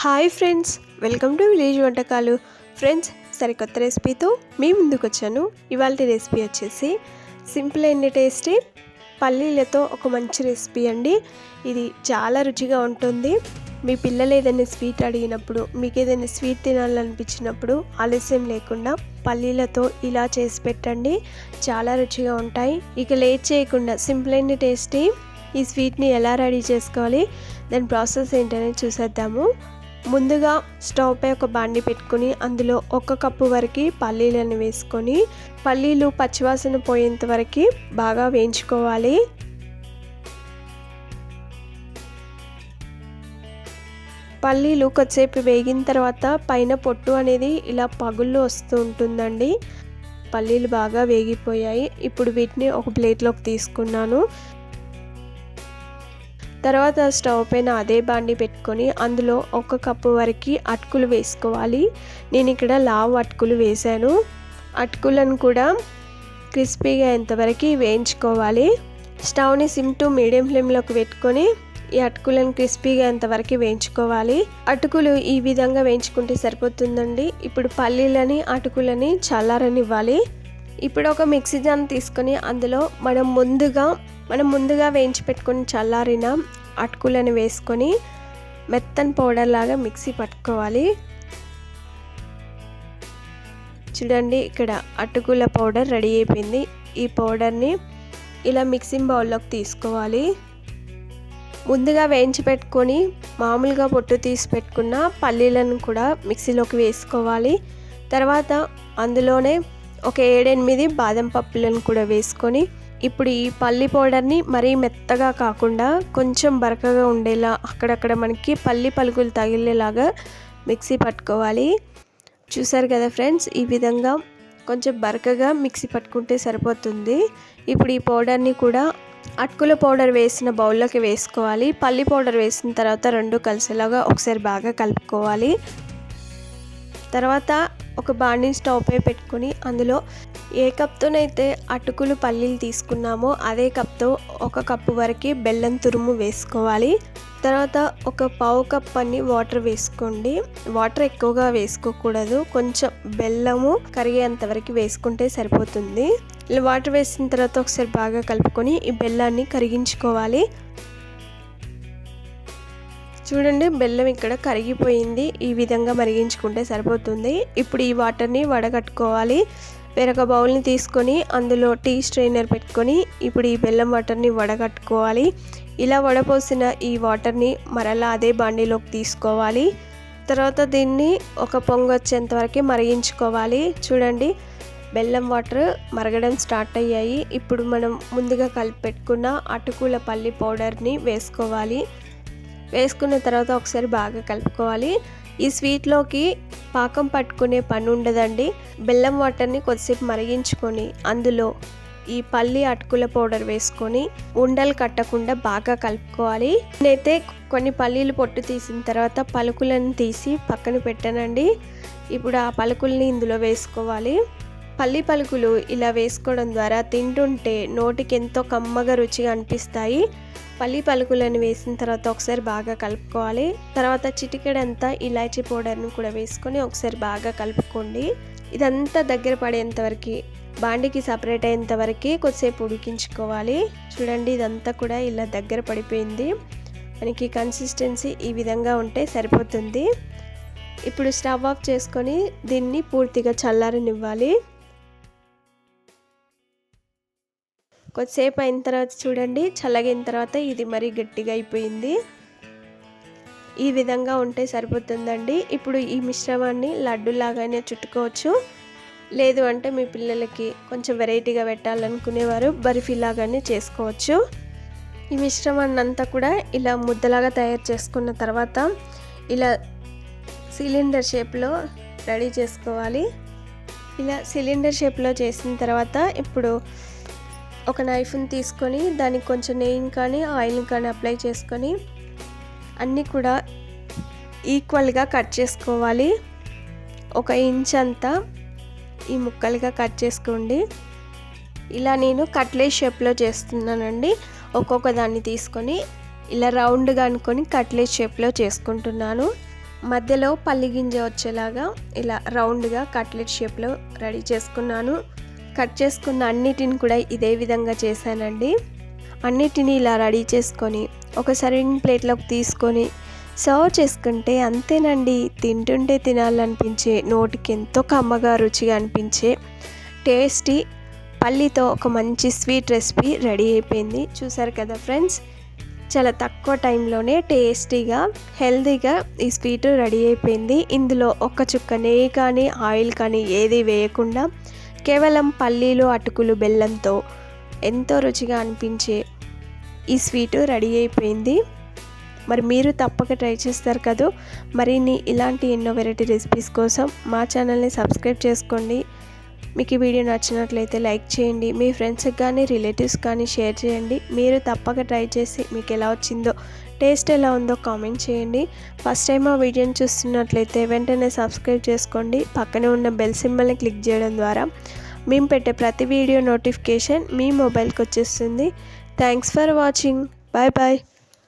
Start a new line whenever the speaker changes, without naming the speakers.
Hi friends welcome to village వంటకాలు. Friends సరికొత్త రెసిపీతో మీ ముందుకు వచ్చాను. ఇవాళ రెసిపీ వచ్చేసి సింపుల్ అయిన టేస్టీ పల్లీలతో ఒక మంచి రెసిపీ అండి. ఇది చాలా రుచిగా ఉంటుంది. మీ పిల్లలు ఏదైనా స్వీట్ అడిగినప్పుడు మీకు ఏదైనా స్వీట్ తినాలనిపించినప్పుడు ఆలస్యం లేకుండా పల్లీలతో ఇలా చేసి పెట్టండి. చాలా రుచిగా ఉంటాయి. ఇక లేట్ చేయకుండా సింపుల్ అండ్ టేస్టీ ఈ స్వీట్ని ఎలా రెడీ చేసుకోవాలి? దాని ప్రాసెస్ ఏంటనేది చూసేద్దాము. ముందుగా స్టవ్ పై ఒక బాండి పెట్టుకుని అందులో ఒక కప్పు వరకు పల్లీలను వేసుకొని పల్లీలు పచ్చివాసన పోయేంత వరకు బాగా వేయించుకోవాలి. పల్లీలు కొద్దిసేపు వేగిన తర్వాత పైన పొట్టు అనేది ఇలా పగుళ్ళు వస్తూ ఉంటుందండి. పల్లీలు బాగా వేగిపోయాయి. ఇప్పుడు వీటిని ఒక ప్లేట్లోకి తీసుకున్నాను. తర్వాత స్టవ్ పైన అదే బాండి పెట్టుకొని అందులో ఒక కప్పు వరకు అటుకులు వేసుకోవాలి. నేను ఇక్కడ లావు అటుకులు వేసాను అటుకులను కూడా క్రిస్పీగా ఎంతవరకు వేయించుకోవాలి. స్టవ్ని సిమ్ టు మీడియం ఫ్లేమ్లోకి పెట్టుకొని ఈ అటుకులను క్రిస్పీగా ఎంతవరకు వేయించుకోవాలి. అటుకులు ఈ విధంగా వేయించుకుంటే సరిపోతుందండి. ఇప్పుడు పల్లీలని అటుకులని చల్లారనివ్వాలి. ఇప్పుడు ఒక మిక్సీ జాన్ తీసుకొని అందులో మనం ముందుగా మనం ముందుగా వేయించి పెట్టుకుని చల్లారిన అటుకులను వేసుకొని మెత్తని పౌడర్ లాగా మిక్సీ పట్టుకోవాలి. చూడండి ఇక్కడ అటుకుల పౌడర్ రెడీ అయిపోయింది. ఈ పౌడర్ని ఇలా మిక్సింగ్ బౌల్లోకి తీసుకోవాలి. ముందుగా వేయించి పెట్టుకొని మామూలుగా పొట్టు తీసి పెట్టుకున్న పల్లీలను కూడా మిక్సీలోకి వేసుకోవాలి. తర్వాత అందులోనే ఒక ఏడెనిమిది బాదం పప్పులను కూడా వేసుకొని ఇప్పుడు ఈ పల్లి పౌడర్ని మరీ మెత్తగా కాకుండా కొంచెం బరకగా ఉండేలా అక్కడక్కడ మనకి పల్లి పలుకులు తగిలేలాగా మిక్సీ పట్టుకోవాలి. చూసారు కదా ఫ్రెండ్స్ ఈ విధంగా కొంచెం బరకగా మిక్సీ పట్టుకుంటే సరిపోతుంది. ఇప్పుడు ఈ పౌడర్ని కూడా అటుకుల పౌడర్ వేసిన బౌల్లోకి వేసుకోవాలి. పల్లి పౌడర్ వేసిన తర్వాత రెండు కలిసేలాగా ఒకసారి బాగా కలుపుకోవాలి. తర్వాత ఒక బాణీ స్టవ్ పై పెట్టుకొని అందులో ఏ కప్తోనైతే అటుకులు పల్లీలు తీసుకున్నామో అదే కప్తో ఒక కప్పు వరకు బెల్లం తురుము వేసుకోవాలి. తర్వాత ఒక పావు కప్ అన్ని వాటర్ వేసుకోండి. వాటర్ ఎక్కువగా వేసుకోకూడదు. కొంచెం బెల్లము కరిగేంత వరకు వేసుకుంటే సరిపోతుంది. ఇలా వాటర్ వేసిన తర్వాత ఒకసారి బాగా కలుపుకొని ఈ బెల్లాన్ని కరిగించుకోవాలి. చూడండి బెల్లం ఇక్కడ కరిగిపోయింది. ఈ విధంగా మరిగించుకుంటే సరిపోతుంది. ఇప్పుడు ఈ వాటర్ని వడగట్టుకోవాలి. వేరొక బౌల్ని తీసుకొని అందులో టీ స్ట్రైనర్ పెట్టుకొని ఇప్పుడు ఈ బెల్లం వాటర్ని వడగట్టుకోవాలి. ఇలా వడపోసిన ఈ వాటర్ని మరలా అదే బాండీలోకి తీసుకోవాలి. తర్వాత దీన్ని ఒక పొంగు వచ్చేంత వరకు మరిగించుకోవాలి. చూడండి బెల్లం వాటర్ మరగడం స్టార్ట్ అయ్యాయి. ఇప్పుడు మనం ముందుగా కలిపి పెట్టుకున్న అటుకుల పల్లి పౌడర్ని వేసుకోవాలి. వేసుకున్న తర్వాత ఒకసారి బాగా కలుపుకోవాలి. ఈ స్వీట్లోకి పాకం పట్టుకునే పని ఉండదండి. బెల్లం వాటర్ని కొద్దిసేపు మరిగించుకొని అందులో ఈ పల్లి అటుకుల పౌడర్ వేసుకొని ఉండలు కట్టకుండా బాగా కలుపుకోవాలి. నేనైతే కొన్ని పల్లీలు పొట్టు తీసిన తర్వాత పలుకులను తీసి పక్కన పెట్టానండి. ఇప్పుడు ఆ పలుకుల్ని ఇందులో వేసుకోవాలి. పల్లి పలుకులు ఇలా వేసుకోవడం ద్వారా తింటుంటే నోటికి ఎంతో కమ్మగా రుచిగా అనిపిస్తాయి. పల్లి పలుకులను వేసిన తర్వాత ఒకసారి బాగా కలుపుకోవాలి. తర్వాత చిటికెడంతా ఇలాచీ పౌడర్ని కూడా వేసుకొని ఒకసారి బాగా కలుపుకోండి. ఇదంతా దగ్గర పడేంతవరకు బాండికి సపరేట్ అయ్యేంత వరకు కొద్దిసేపు ఉడికించుకోవాలి. చూడండి ఇదంతా కూడా ఇలా దగ్గర పడిపోయింది. మనకి కన్సిస్టెన్సీ ఈ విధంగా ఉంటే సరిపోతుంది. ఇప్పుడు స్టవ్ ఆఫ్ చేసుకొని దీన్ని పూర్తిగా చల్లారనివ్వాలి. కొద్దిసేపు అయిన తర్వాత చూడండి చల్లగిన తర్వాత ఇది మరీ గట్టిగా అయిపోయింది. ఈ విధంగా ఉంటే సరిపోతుందండి. ఇప్పుడు ఈ మిశ్రమాన్ని లడ్డులాగానే చుట్టుకోవచ్చు. లేదు అంటే మీ పిల్లలకి కొంచెం వెరైటీగా పెట్టాలనుకునేవారు బర్ఫీ లాగానే చేసుకోవచ్చు. ఈ మిశ్రమాన్ని అంతా కూడా ఇలా ముద్దలాగా తయారు చేసుకున్న తర్వాత ఇలా సిలిండర్ షేప్లో రెడీ చేసుకోవాలి. ఇలా సిలిండర్ షేప్లో చేసిన తర్వాత ఇప్పుడు ఒక నైఫ్ని తీసుకొని దానికి కొంచెం నెయ్యిని కానీ ఆయిల్ని కానీ అప్లై చేసుకొని అన్నీ కూడా ఈక్వల్గా కట్ చేసుకోవాలి. ఒక ఇంచ్ అంతా ఈ ముక్కలుగా కట్ చేసుకోండి. ఇలా నేను కట్లెట్ షేప్లో చేస్తున్నానండి. ఒక్కొక్క దాన్ని తీసుకొని ఇలా రౌండ్గా అనుకొని కట్లెట్ షేప్లో చేసుకుంటున్నాను. మధ్యలో పల్లి గింజ వచ్చేలాగా ఇలా రౌండ్గా కట్లెట్ షేప్లో రెడీ చేసుకున్నాను. కట్ చేసుకున్న అన్నిటిని కూడా ఇదే విధంగా చేశానండి. అన్నిటిని ఇలా రెడీ చేసుకొని ఒక సర్వింగ్ ప్లేట్లోకి తీసుకొని సర్వ్ చేసుకుంటే అంతేనండి. తింటుంటే తినాలనిపించే నోటికి ఎంతో కమ్మగా రుచిగా అనిపించే టేస్టీ పల్లితో ఒక మంచి స్వీట్ రెసిపీ రెడీ అయిపోయింది. చూసారు కదా ఫ్రెండ్స్? చాలా తక్కువ టైంలోనే టేస్టీగా హెల్తీగా ఈ స్వీట్ రెడీ అయిపోయింది. ఇందులో ఒక చుక్క నెయ్యి కానీ ఆయిల్ కానీ ఏది వేయకుండా కేవలం పల్లీలు అటుకులు బెల్లంతో ఎంతో రుచిగా అనిపించే ఈ స్వీట్ రెడీ అయిపోయింది. మరి మీరు తప్పక ట్రై చేస్తారు కదా? మరిన్ని ఇలాంటి ఎన్నో వెరైటీ రెసిపీస్ కోసం మా ఛానల్ని సబ్స్క్రైబ్ చేసుకోండి. మీకు ఈ వీడియో నచ్చినట్లయితే లైక్ చేయండి. మీ ఫ్రెండ్స్కి కానీ రిలేటివ్స్ కానీ షేర్ చేయండి. మీరు తప్పక ట్రై చేసి మీకు ఎలా వచ్చిందో టేస్ట్ ఎలా ఉందో కామెంట్ చేయండి. ఫస్ట్ టైం ఆ వీడియోని చూస్తున్నట్లయితే వెంటనే సబ్స్క్రైబ్ చేసుకోండి. పక్కనే ఉన్న బెల్ సింబల్ని క్లిక్ చేయడం ద్వారా మేము పెట్టే ప్రతి వీడియో నోటిఫికేషన్ మీ మొబైల్కి వచ్చేస్తుంది. Thanks for watching. Bye bye.